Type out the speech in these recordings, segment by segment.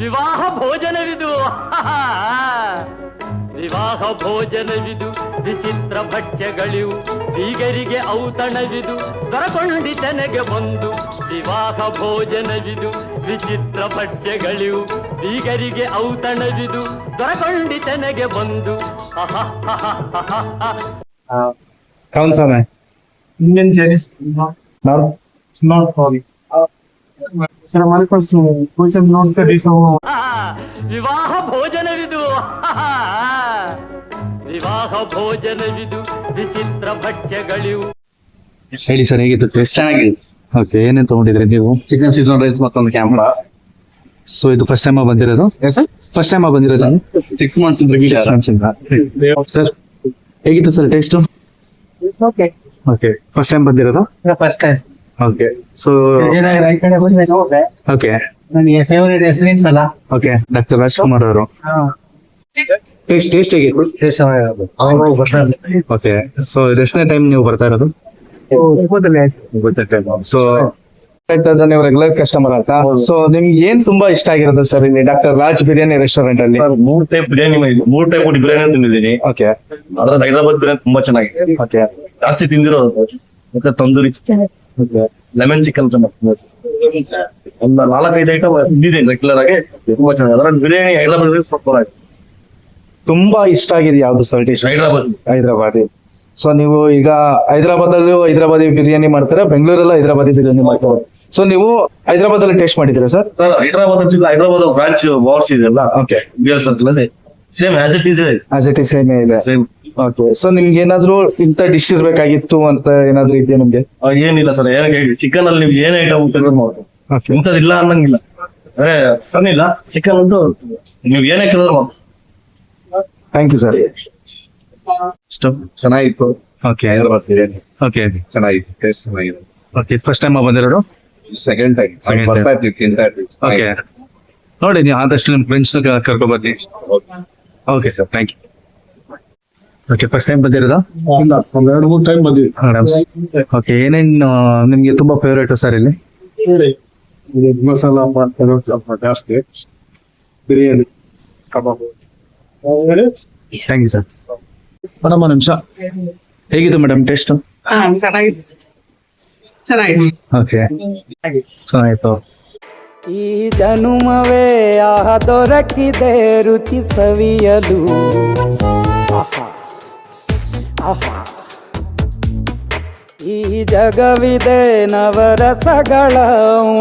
ವಿವಾಹ ಭೋಜನವಿದು ವಿವಾಹ ಭೋಜನವಿದು ವಿಚಿತ್ರ ಭಕ್ಷ್ಯಗಳಿವು ಬೀಗರಿಗೆ ಔತಣವಿದು ದೊರಕೊಂಡಿತನೆಗೆ ಬಂದು ವಿವಾಹ ಭೋಜನವಿದು ವಿಚಿತ್ರ ಭಕ್ಷ್ಯಗಳಿವು ಬೀಗರಿಗೆ ಔತಣವಿದು ದೊರಕೊಂಡಿತನೆಗೆ ಬಂದು कौन सा में Indian Chinese north not sorry. Sir one person ಕೂಸನ್ ನೋಡ್ತಾ ದಿವಸ ವಿವಾಹ ಭೋಜನವಿದು ವಿವಾಹ ಭೋಜನವಿದು. ವಿಚಿತ್ರ ಭಕ್ಷ್ಯಗಳಿವು. ಹೇಳಿ ಸರ್ ಹೇಗಿತ್ತು ಟೇಸ್ಟ್ ಚೆನ್ನಾಗಿದೆ ಓಕೆ ಏನೇನು ತಗೊಂಡಿದ್ರಿ ನೀವು? ಚಿಕನ್ ಸೀಸನ್ ರೈಸ್ ಮತ್ತೊಂದು ಕ್ಯಾಮ್ರಾ ಸೊ ಇದು ಫಸ್ಟ್ ಟೈಮ್ ಬಂದಿರೋದು? ಫಸ್ಟ್ ಟೈಮ್ ಬಂದಿರೋದು? Six months six months sir ಹೇಗಿತ್ತು sir taste okay okay first time ಬಂದಿರೋದು? ಫಸ್ಟ್ ಟೈಮ್ ಓಕೆ ಸೊ ಈ ಕಡೆ ಓಕೆ ನನಗೆ ಫೇವರೇಟ್ ಹೆಸರು ಇತ್ತಲ್ಲ ಓಕೆ ಡಾಕ್ಟರ್ ರಾಜ್ಕುಮಾರ್ ಅವರು. ಟೇಸ್ಟ್ ಟೇಸ್ಟ್ ಹೇಗಿತ್ತು ಅವರು ಬರ್ತಾರೆ ಓಕೆ ಸೊ ಇದೆಷ್ಟನೇ ಟೈಮ್ ನೀವು ಬರ್ತಾ ಇರೋದು? ಸೊ ನೀವು ರೆಗ್ಯುಲರ್ ಕಸ್ಟಮರ್ ಅಂತ. ಸೊ ನಿಮ್ಗೆ ಏನ್ ತುಂಬಾ ಇಷ್ಟ ಆಗಿರೋದು ಸರ್ ಇಲ್ಲಿ ಡಾಕ್ಟರ್ ರಾಜ್ ಬಿರಿಯಾನಿ ರೆಸ್ಟೋರೆಂಟ್ ಅಲ್ಲಿ? ಮೂರ್ ಟೈಪ್ ಬಿರಿಯಾನಿ. ಮೂರ್ ಟೈಪ್ ಬಿರಿಯಾನಿ ತಿಂದಿದ್ದೀನಿ. ಓಕೆ ಅದ್ರಲ್ಲಿ ಹೈದರಾಬಾದ್ ಬಿರಿಯಾನಿ ತುಂಬಾ ಚೆನ್ನಾಗಿದೆ. ಓಕೆ ಜಾಸ್ತಿ ತಿಂದಿರೋದು. ಮತ್ತೆ ತಂದೂರಿ ಲೆಮನ್ ಚಿಕನ್ ಒಂದು ನಾಲ್ಕೈದು ಐಟಮ್ ತಿಂದಿದ್ದೀನಿ ರೆಗ್ಯುಲರ್ ಆಗಿ. ತುಂಬಾ ಚೆನ್ನಾಗಿ ಅದರ ಬಿರಿಯಾನಿ ಹೈದರಾಬಾದ್ ಸೂಪರ್ ಆಗಿ ತುಂಬಾ ಇಷ್ಟ ಆಗಿದೆ ಯಾವ್ದು sir dish Hyderabad. Hyderabadi. So ನೀವು ಈಗ ಹೈದರಾಬಾದ್ ಅಲ್ಲಿ ಹೈದರಾಬಾದಿ ಬಿರಿಯಾನಿ ಮಾಡ್ತಾರೆ? ಬೆಂಗಳೂರಲ್ಲ ಹೈದರಾಬಾದಿ ಬಿರಿಯಾನಿ ಮಾಡ್ತಾರೆ? ಸೊ ನೀವು ಹೈದರಾಬಾದ್ ಅಲ್ಲಿ ಟೇಸ್ಟ್ ಮಾಡಿದ್ದೀರಾ sir sir Hyderabad Hyderabad branch wars ಇದೆಯಲ್ಲ? ಓಕೆ ಬಿ ಎಲ್ ಸರ್ಕಲ್ ಅಲ್ಲಿ. Same as it is as it is same ಇದೆ. ಸೇಮ್ ಓಕೆ ಸೊ ನಿಮ್ಗೆ ಏನಾದ್ರು ಇಂಥ ಡಿಶ್ ಇರ್ಬೇಕಾಗಿತ್ತು ಅಂತ ಏನಾದ್ರು ಇದೆಯಾ ನಿಮ್ಗೆ? ಏನಿಲ್ಲ ಸರ್ ಏನಕ್ಕೆ ಚಿಕನ್ ಅಲ್ಲಿ ನೀವು ಏನ್ ಐಟಮ್ ತೆಗೆದು ಮಾಡ್ಬೋದು. ಓಕೆ ಇಂಥದ್ದು ಇಲ್ಲ ಅನ್ನಂಗಿಲ್ಲ. ಅರೆ ಏನಿಲ್ಲ ಚಿಕನ್ ಅಂತೂ ನೀವು ಏನೇ ಕೇಳಿದ್ರು ಮಾಡ್ಬೋದು. ಥ್ಯಾಂಕ್ ಯು ಸರ್ ಚೆನ್ನಾಗಿತ್ತು. ಓಕೆ ಹೈದರಾಬಾದ್ ಬಿರಿಯಾನಿ. ಓಕೆ ಚೆನ್ನಾಗಿತ್ತು ಟೇಸ್ಟ್ ಚೆನ್ನಾಗಿದೆ. ಓಕೆ ಫಸ್ಟ್ ಟೈಮ್ ಬಂದಿರೋದು? ಸೆಕೆಂಡ್ ಟೈಮ್ ಬರ್ತಾ ಇರ್ತೀವಿ ತಿಂತಾ ಇರ್ತೀವಿ ಓಕೆ ನೋಡಿ ನೀವು ಆದಷ್ಟು ನಿಮ್ಮ ಫ್ರೆಂಡ್ಸ್ ಬರ್ತೀನಿ okay sir thank you okay first time ಬಂದಿರೋದಾ? ಇಲ್ಲ ಒಂದ್ ಎರಡು ಮೂರು ಟೈಮ್ ಬಂದಿವಿ ಮೇಡಮ್ ಓಕೆ ಏನೇನು ನಿಮ್ಗೆ ತುಂಬಾ ಫೇವ್ರೇಟ್ ಸರ್ ಇಲ್ಲಿ? ಇದು ಮಸಾಲ ಜಾಸ್ತಿ. Biryani kebab. Thank you sir madam ಒಂದು ನಿಮಿಷ. ಹೇಗಿತ್ತು ಮೇಡಮ್ ಟೇಸ್ಟ್? ಚೆನ್ನಾಗಿದೆ ಓಕೆ ಚೆನ್ನಾಗಿತ್ತು. ಈ ಜನುಮವೇ ಆಹ ದೊರಕಿದೆ ರುಚಿ ಸವಿಯಲು ಆಹಾ. ಈ ಜಗವಿದೆ ನವರಸಗಳ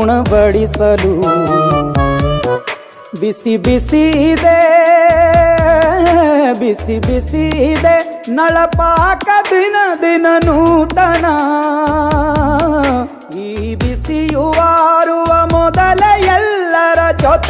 ಉಣಬಡಿಸಲು. ಬಿಸಿ ಬಿಸಿ ಇದೆ, ಬಿಸಿ ಬಿಸಿ ಇದೆ, ನಳಪಾಕ ದಿನ ದಿನ ನೂತನ.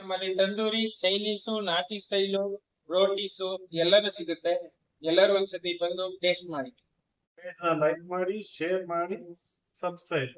ನಮ್ಮಲ್ಲಿ ತಂದೂರಿ, ಚೈನೀಸು, ನಾಟಿ ಸ್ಟೈಲು, ರೋಟೀಸು ಎಲ್ಲಾನು ಸಿಗುತ್ತೆ. ಎಲ್ಲರೂ ಒಂದ್ಸತಿ ಬಂದು ಟೇಸ್ಟ್ ಮಾಡಿ. ಲೈಕ್ ಮಾಡಿ ಶೇರ್ ಮಾಡಿ ಸಬ್ಸ್ಕ್ರೈಬ್